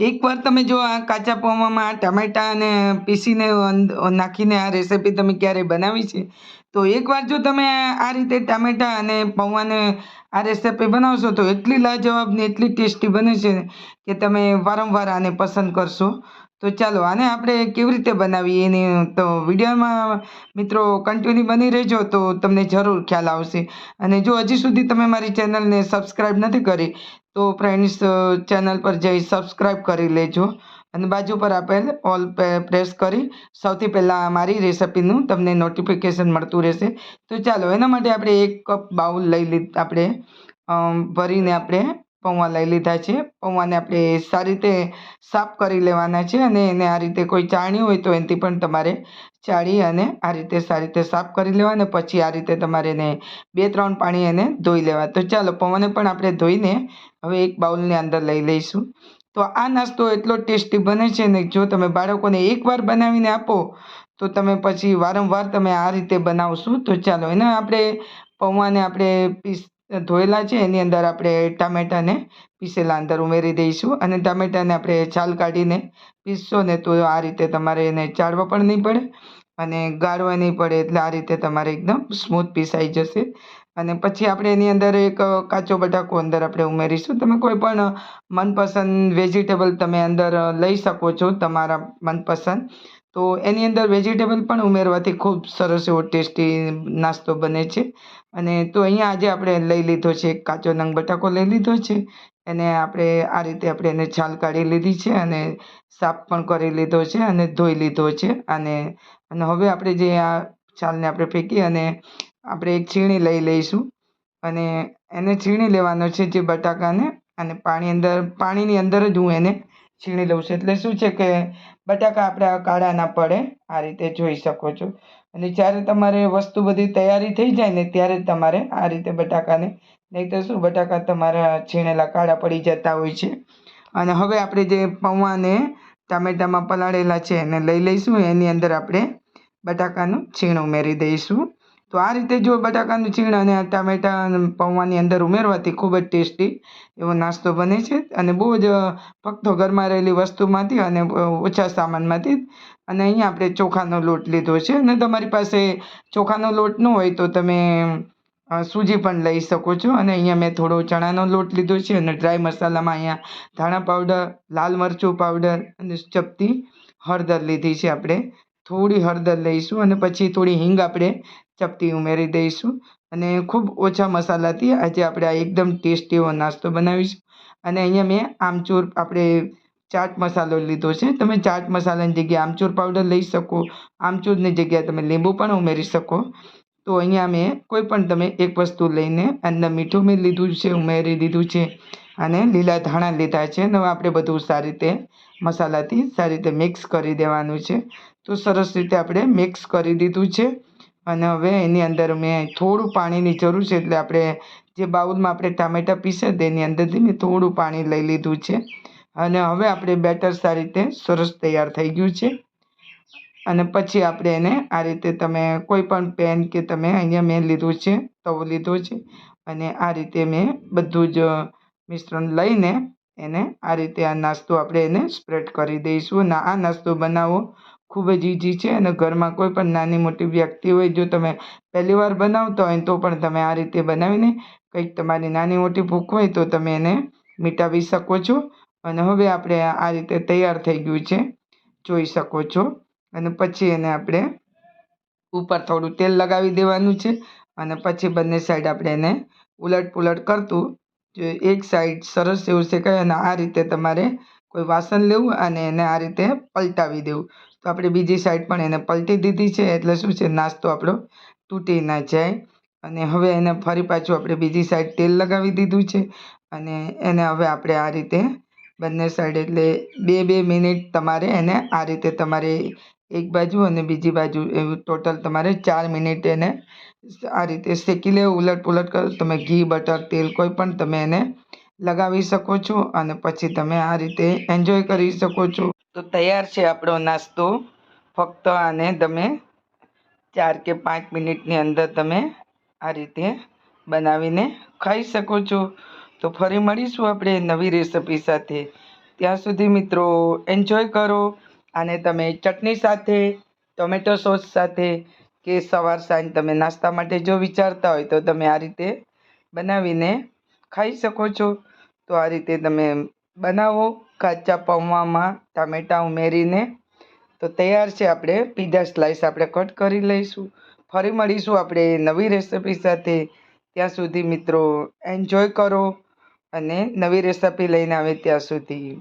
એકવાર તમે જો આ કાચા પૌવામાં ટામેટાં અને પીસીને નાખીને આ રેસીપી તમે ક્યારેય બનાવી છે, તો એકવાર જો તમે આ રીતે ટામેટાં અને પૌવાને આ રેસીપી બનાવશો, તો એટલી લાજવાબ ને એટલી ટેસ્ટી બને છે કે તમે વારંવાર આને પસંદ કરશો. તો ચાલો, આને આપણે કેવી રીતે બનાવીએ એની તો વિડીયોમાં મિત્રો કન્ટિન્યુ બની રહેજો તો તમને જરૂર ખ્યાલ આવશે. અને જો હજી સુધી તમે મારી ચેનલને સબસ્ક્રાઈબ નથી કરી, તો ફ્રેન્ડ્સ ચેનલ પર જઈ સબસ્ક્રાઈબ કરી લેજો. અને બાજુ પર આપેલ ઓલ પ્રેસ કરી, સૌથી પહેલાં મારી રેસિપીનું તમને નોટિફિકેશન મળતું રહેશે. તો ચાલો, એના માટે આપણે એક કપ બાઉલ લઈ લીધ, આપણે ભરીને આપણે પૌવા લઈ લીધા છે. પૌવાને આપણે સારી રીતે સાફ કરી લેવાના છે અને એને આ રીતે કોઈ ચાણી હોય તો એનાથી પણ તમારે ચાળી અને આ રીતે સારી રીતે સાફ કરી લેવા પછી આ રીતે તમારે એને બે ત્રણ પાણી એને ધોઈ લેવા. તો ચાલો પૌવાને પણ આપણે ધોઈને હવે એક બાઉલની અંદર લઈ લઈશું. તો આ નાસ્તો એટલો ટેસ્ટી બને છે ને જો તમે બાળકોને એકવાર બનાવીને આપો, તો તમે પછી વારંવાર તમે આ રીતે બનાવશો. તો ચાલો એને આપણે પૌવાને આપણે પીસ ધોયેલા છે, એની અંદર આપણે ટામેટાને પીસેલા અંદર ઉમેરી દઈશું અને ટામેટાને આપણે છાલ કાઢીને પીસશો ને તો આ રીતે તમારે એને ચાળવા પણ નહીં પડે. અને ગાળવા નહીં પડે એટલે આ રીતે તમારે એકદમ સ્મૂથ પીસાઈ જશે. અને પછી આપણે એની અંદર એક કાચો બટાકો અંદર આપણે ઉમેરીશું. તમે કોઈ પણ મનપસંદ વેજીટેબલ તમે અંદર લઈ શકો છો તમારા મનપસંદ. તો એની અંદર વેજીટેબલ પણ ઉમેરવાથી ખૂબ સરસ એવો ટેસ્ટી નાસ્તો બને છે. અને તો અહીંયા આજે આપણે લઈ લીધો છે એક કાચો નંગ બટાકો લઈ લીધો છે. એને આપણે આ રીતે આપણે એને છાલ કાઢી લીધી છે અને સાફ પણ કરી લીધો છે અને ધોઈ લીધો છે અને અને હવે આપણે જે આ છાલને આપણે ફેંકી અને આપણે એક છીણી લઈ લઈશું. અને એને છીણી લેવાનો છે જે બટાકાને અને પાણી અંદર પાણીની અંદર જ હું એને છીણી લઉં છું. એટલે શું છે કે બટાકા આપણા કાળા ના પડે, આ રીતે જોઈ શકો છો. અને જ્યારે તમારે વસ્તુ બધી તૈયારી થઈ જાય ને ત્યારે તમારે આ રીતે બટાકાને નહીં તો શું બટાકા તમારા છીણેલા કાળા પડી જતા હોય છે. અને હવે આપણે જે પૌવાને ટામેટામાં પલાળેલા છે એને લઈ લઈશું. એની અંદર આપણે બટાકાનું છીણ ઉમેરી દઈશું. તો આ રીતે જો બટાકાનું છીણ અને ટામેટા પૌવાની અંદર ઉમેરવાથી ખૂબ જ ટેસ્ટી એવો નાસ્તો બને છે અને બહુ જ ફક્ત ઘરમાં રહેલી વસ્તુમાંથી અને ઓછા સામાનમાંથી અને અહીંયા આપણે ચોખાનો લોટ લીધો છે અને તમારી પાસે ચોખાનો લોટ ન હોય તો તમે સૂજી પણ લઈ શકો છો અને અહીંયા મેં થોડો ચણાનો લોટ લીધો છે અને ડ્રાય મસાલામાં અહીંયા ધાણા પાવડર, લાલ મરચું પાવડર અને ચપટી હળદર લીધી છે આપણે. થોડી હળદર લઈશું અને પછી થોડી હિંગ આપણે ચપટી ઉમેરી દઈશું. અને ખૂબ ઓછા મસાલાથી આજે આપણે આ એકદમ ટેસ્ટી એવો નાસ્તો બનાવીશું. અને અહીંયા મેં આમચૂર આપણે ચાટ મસાલો લીધો છે. તમે ચાટ મસાલાની જગ્યાએ આમચૂર પાવડર લઈ શકો. આમચૂરની જગ્યાએ તમે લીંબુ પણ ઉમેરી શકો. તો અહીંયા મેં કોઈ પણ તમે એક વસ્તુ લઈને અંદર મીઠું મેં લીધું છે, ઉમેરી દીધું છે અને લીલા ધાણા લીધા છે. અને આપણે બધું સારી રીતે મસાલાથી સારી રીતે મિક્સ કરી દેવાનું છે. તો સરસ રીતે આપણે મિક્સ કરી દીધું છે. અને હવે એની અંદર મેં થોડું પાણીની જરૂર છે એટલે આપણે જે બાઉલમાં આપણે ટામેટાં પીસ્યા હતા એની અંદરથી મેં થોડું પાણી લઈ લીધું છે. અને હવે આપણે બેટર સારી રીતે સરસ તૈયાર થઈ ગયું છે. અને પછી આપણે એને આ રીતે તમે કોઈ પણ પેન કે તમે અહીંયા મેં લીધું છે, તવો લીધો છે, અને આ રીતે મેં બધું જ મિશ્રણ લઈને એને આ રીતે આ નાસ્તો આપણે એને સ્પ્રેડ કરી દઈશું. અને આ નાસ્તો બનાવવો ખૂબ જ ઇઝી છે અને ઘરમાં કોઈ પણ નાની મોટી વ્યક્તિ હોય જો તમે પહેલી વાર બનાવતા હોય તો પણ તમે આ રીતે બનાવીને કંઈક તમારી નાની મોટી ભૂખ હોય તો તમે એને મિટાવી શકો છો. અને હવે આપણે આ રીતે તૈયાર થઈ ગયું છે. જોઈ શકો છો. અને પછી એને આપણે ઉપર થોડું તેલ લગાવી દેવાનું છે. અને પછી બંને સાઈડ આપણે એને ઉલટ પુલટ કરતું જો એક સાઈડ સરસ એવું શેકાય અને આ રીતે તમારે કોઈ વાસણ લેવું અને એને આ રીતે પલટાવી દેવું. તો આપણે બીજી સાઈડ પણ એને પલટી દીધી છે, એટલે શું છે, નાસ્તો આપણો તૂટી ના જાય. અને હવે એને ફરી પાછું આપણે બીજી સાઈડ તેલ લગાવી દીધું છે. અને એને હવે આપણે આ રીતે બંને સાઈડ એટલે બે બે મિનિટ તમારે એને આ રીતે તમારે એક બાજુ અને બીજી બાજુ એવું ટોટલ તમારે ચાર મિનિટ એને આ રીતે શેકી લેવું. ઉલટ પુલટ કરો. તમે ઘી, બટર, તેલ કોઈ પણ તમે એને લગાવી શકો છો અને પછી તમે આ રીતે એન્જોય કરી શકો છો. તો તૈયાર છે આપણો નાસ્તો. ફક્ત આને તમે ચાર કે પાંચ મિનિટની અંદર તમે આ રીતે બનાવીને ખાઈ શકો છો. તો ફરી મળીશું આપણે નવી રેસિપી સાથે. ત્યાં સુધી મિત્રો એન્જોય કરો અને તમે ચટણી સાથે, ટોમેટો સોસ સાથે કે સવાર સાંજ તમે નાસ્તા માટે જો વિચારતા હોય તો તમે આ રીતે બનાવીને ખાઈ શકો છો. તો આ રીતે તમે બનાવો. કાચા પૌવામાં ટામેટાં ઉમેરીને તો તૈયાર છે આપણે, પીઝા સ્લાઈસ આપણે કટ કરી લઈશું. ફરી મળીશું આપણે નવી રેસિપી સાથે. ત્યાં સુધી મિત્રો, એન્જોય કરો અને નવી રેસિપી લઈને આવે ત્યાં સુધી.